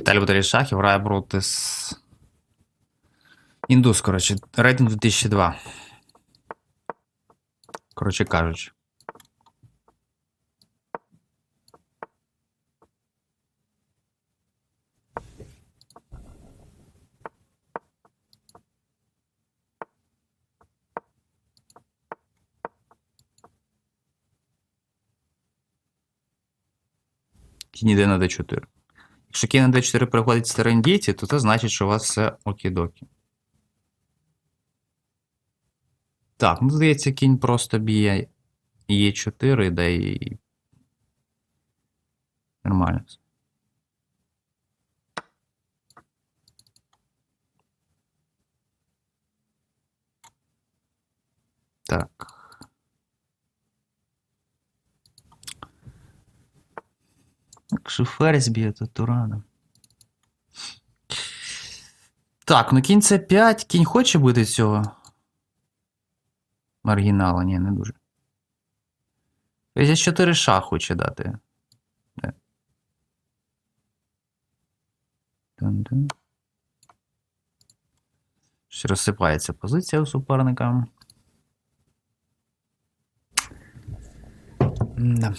Віталій Баталій Шахів грає проти с... Індус, коротше, рейтинг 2002. Коротше кажучи. Кінь іде на d4. Якщо на d4 переходить в серендіті, то це значить, що у вас все окідокі. Так, ну здається, кінь просто б'є Е4, да і. Нормально. Так. Якщо ферзь б'є, то. Так, ну кінь це 5. Кінь хоче бити цього. Маргінала, ні, не дуже. Ферзь 4 шах хоче дати. Щось розсипається позиція у суперника. Да.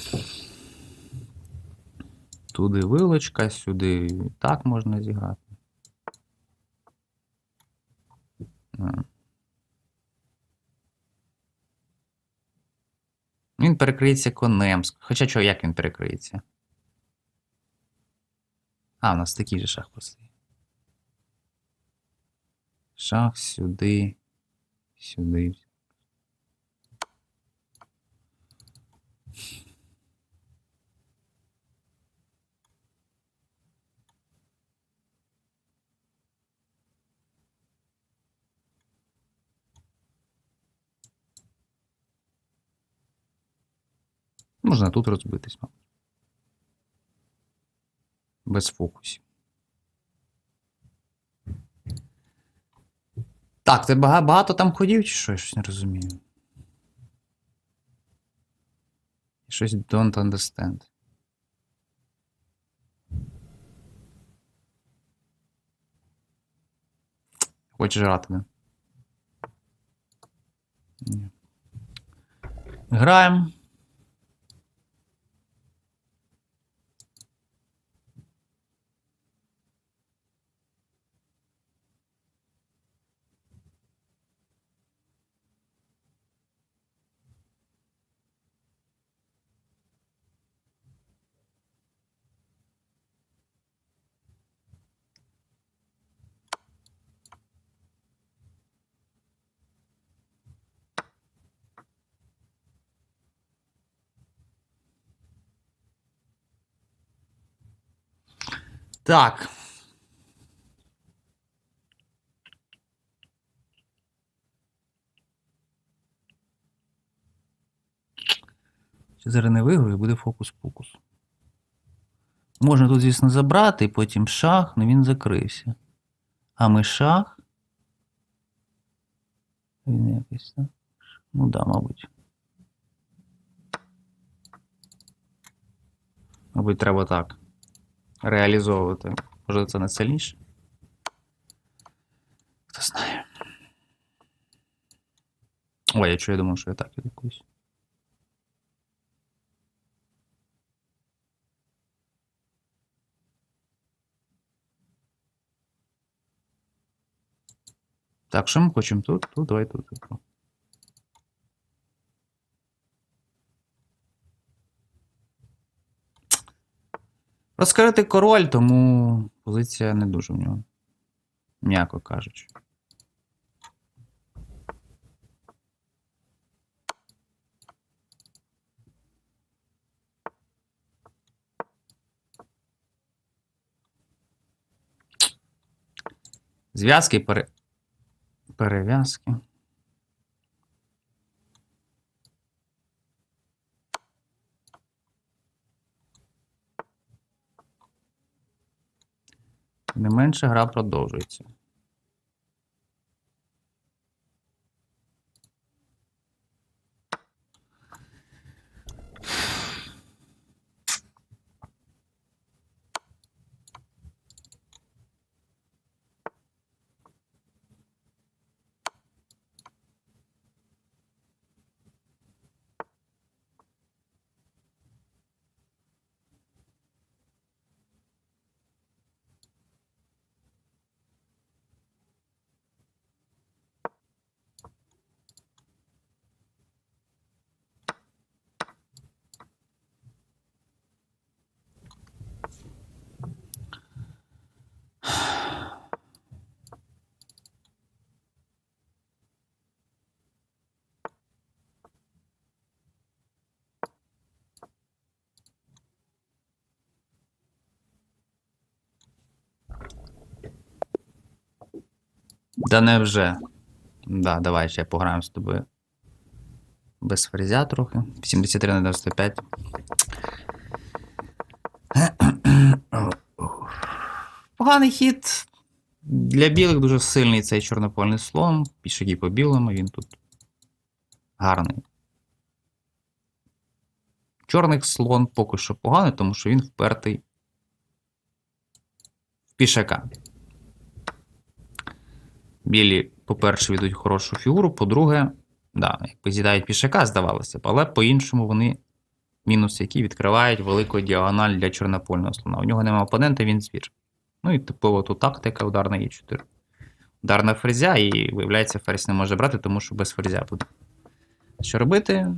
Туди вилочка, сюди так можна зіграти. Він перекриється конем. Хоча чого, як він перекриється? А, у нас такий же шах постає. Шах сюди, сюди. Можна тут розбитись, мабуть. Без фокусів. Так, ти бага- багато там ходів, чи що? Я щось не розумію. Щось don't understand. Хочеш грати, да? Ні. Граємо. Так. Ще зараз не виграю, буде фокус-покус. Можна тут, звісно, забрати, потім шах, але він закрився. А ми шах. Він якийсь, так? Ну да, мабуть. Мабуть, треба так реалізовувати. Може, це не сильніше? Хто знає. Ой, я чую, я думав, що я так якусь. Так, що ми хочемо тут? Тут, давай тут. тут. Розкритий король, тому позиція не дуже в нього. М'яко кажучи. Зв'язки пере... перев'язки. Не менше гра продовжується. Да невже. Да, давай ще пограємо з тобою. Без фрезя трохи. 73 на 95. Поганий хід. Для білих дуже сильний цей чорнопольний слон. Пішаки по білому, він тут гарний. Чорних слон поки що поганий, тому що він впертий в пішака. Білі, по-перше, ведуть хорошу фігуру, по-друге, да, якби з'їдають пішака, здавалося б, але по-іншому вони мінус, які відкривають велику діагональ для чорнопольного слона. У нього немає опонента, він звір. Ну і типово тут тактика удар на Е4. Удар на ферзя, і виявляється, ферзь не може брати, тому що без ферзя буде. Що робити?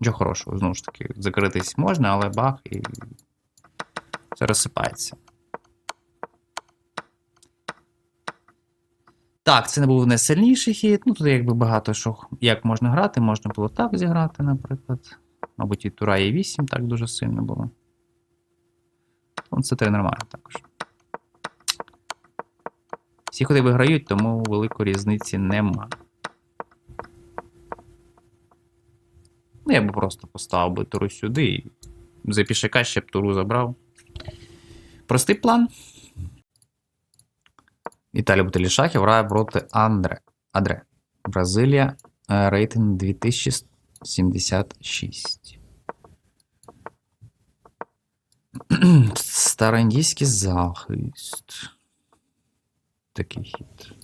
Нічого хорошого, знову ж таки, закритись можна, але бах, і це розсипається. Так, це не був найсильніший хід. Ну, тут якби багато що як можна грати, можна було так зіграти, наприклад. Мабуть, і Тура і 8 так дуже сильно було. Ну, це три нормально також. Всі ходи виграють, тому великої різниці нема. Ну, я би просто поставив би туру сюди і за пішака ще б туру забрав. Простий план. Віталій Бутилішахів грає проти Андре. Адре. Бразилія. е, Рейтинг 2076. Староіндійський захист. Такий хід.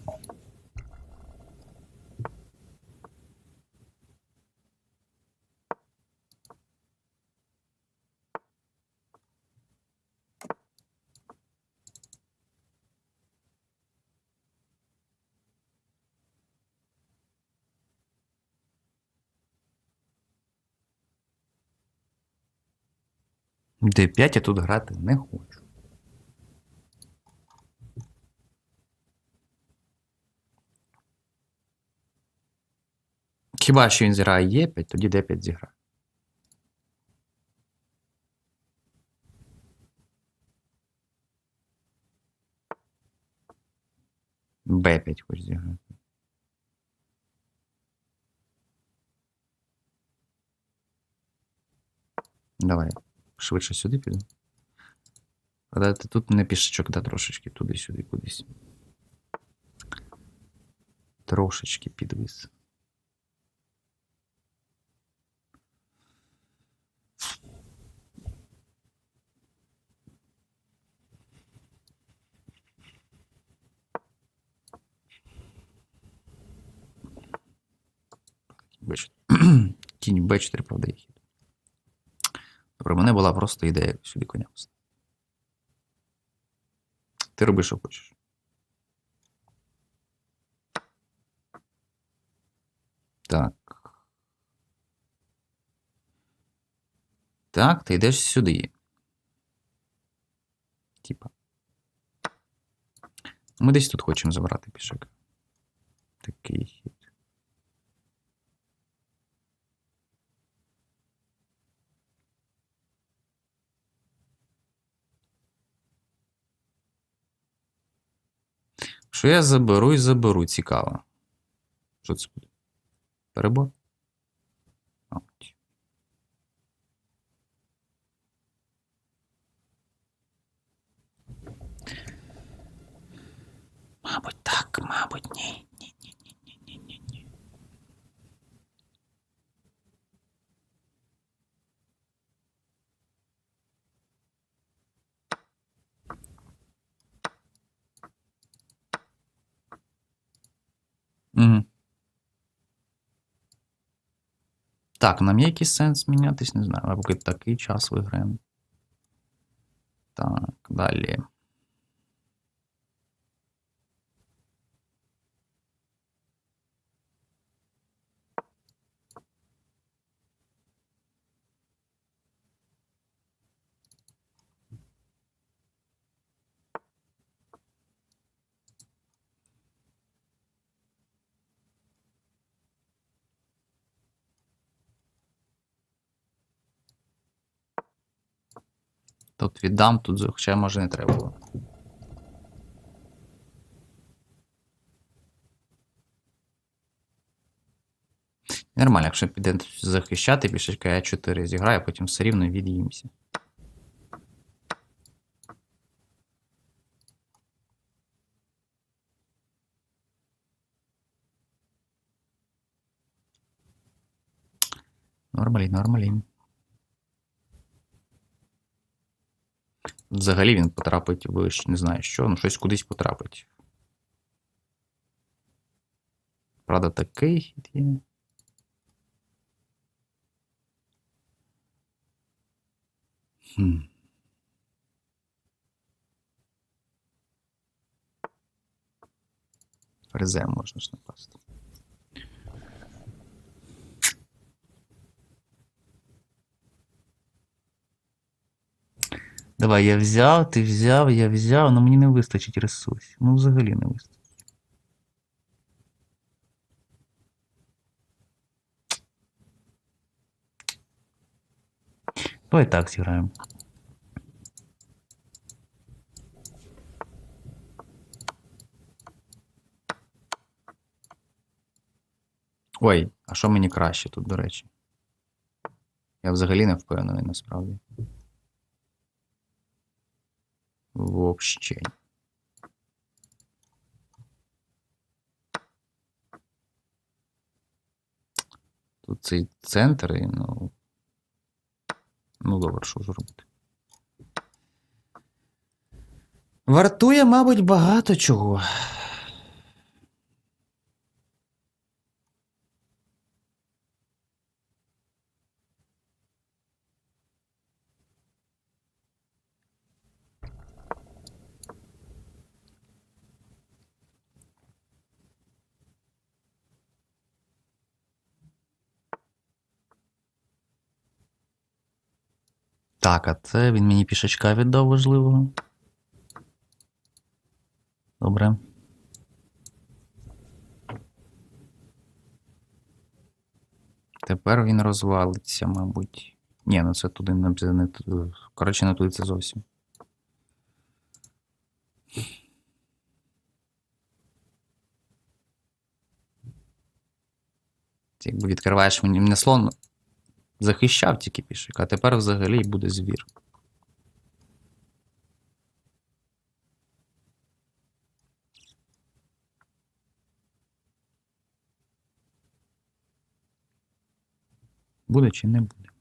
Д5 я тут грати не хочу. Хіба що він зіграє Е5, тоді Д5 зіграє. Б5 хоче зіграти. Давай, швидше сюди піду. Але тут не пішечок, да, трошечки туди-сюди, кудись. Трошечки підвис. Б4. Кінь Б4, правда, в мене була просто ідея сюди коня. Ти роби, що хочеш. Так. Так, ти йдеш сюди. Типа. Ми десь тут хочемо забрати пішак. Такий хід. Що я заберу і заберу, цікаво. Що це буде? Перебор? Мабуть. Так, мабуть, ні, Так, нам є якийсь сенс мінятись, не знаю. Поки такий час виграємо. Так, далі. Тут віддам, тут хоча може не треба було. Нормально, якщо піде захищати, пішечка я 4 зіграю, а потім все рівно від'їмся. Нормалі, нормалі. Взагалі він потрапить в не знаю що, ну щось кудись потрапить. Правда, такий хід є. Хм. Ферзем можна ж напасти. Давай, я взяв, ти взяв, я взяв, але мені не вистачить ресурсів. Ну, взагалі не вистачить. Давай так зіграємо. Ой, а що мені краще тут, до речі? Я взагалі не впевнений насправді. Вообще. Тут цей центр, і, ну. Ну, добре, що зробити. Вартує, мабуть, багато чого. Так, а це він мені пішачка віддав важливого. Добре. Тепер він розвалиться, мабуть. Ні, ну це туди не, не. Коротше, не туди це зовсім. Якби відкриваєш мені не слон захищав тільки пішик, а тепер взагалі буде звір. Буде чи не буде?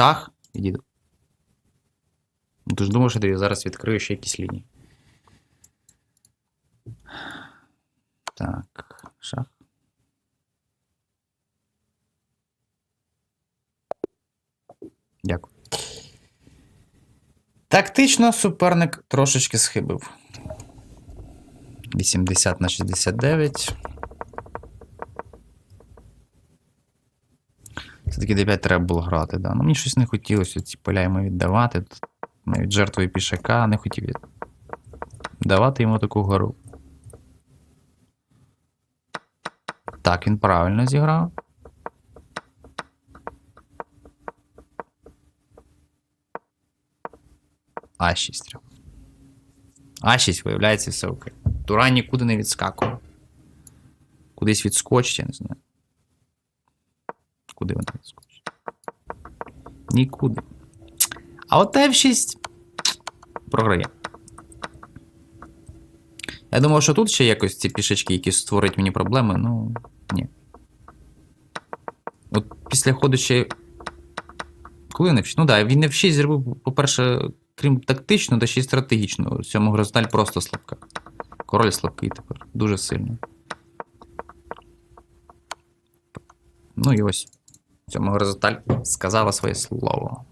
Шах і діду. Ну, ти що ти зараз відкрию ще якісь лінії. Так, шах. Дякую. Тактично суперник трошечки схибив. 80 на 69. Все-таки d5 треба було грати, да. Ну, мені щось не хотілося ці поля йому віддавати. Навіть жертвою пішака не хотів давати йому таку гору. Так, він правильно зіграв. А6. А6, виявляється, все окей. Туран нікуди не відскакував. Кудись відскочить, я не знаю. Куди вона відскочить? Нікуди. А от F6 програє. Я думав, що тут ще якось ці пішечки, які створять мені проблеми, ну ні. От після ходу ще. Коли не в 6? Ну так, да, він не в 6 зробив, по-перше, крім тактично, та ще й стратегічно. У цьому горизонталь просто слабка. Король слабкий тепер. Дуже сильно. Ну і ось. Цьому горизонталь сказала своє слово.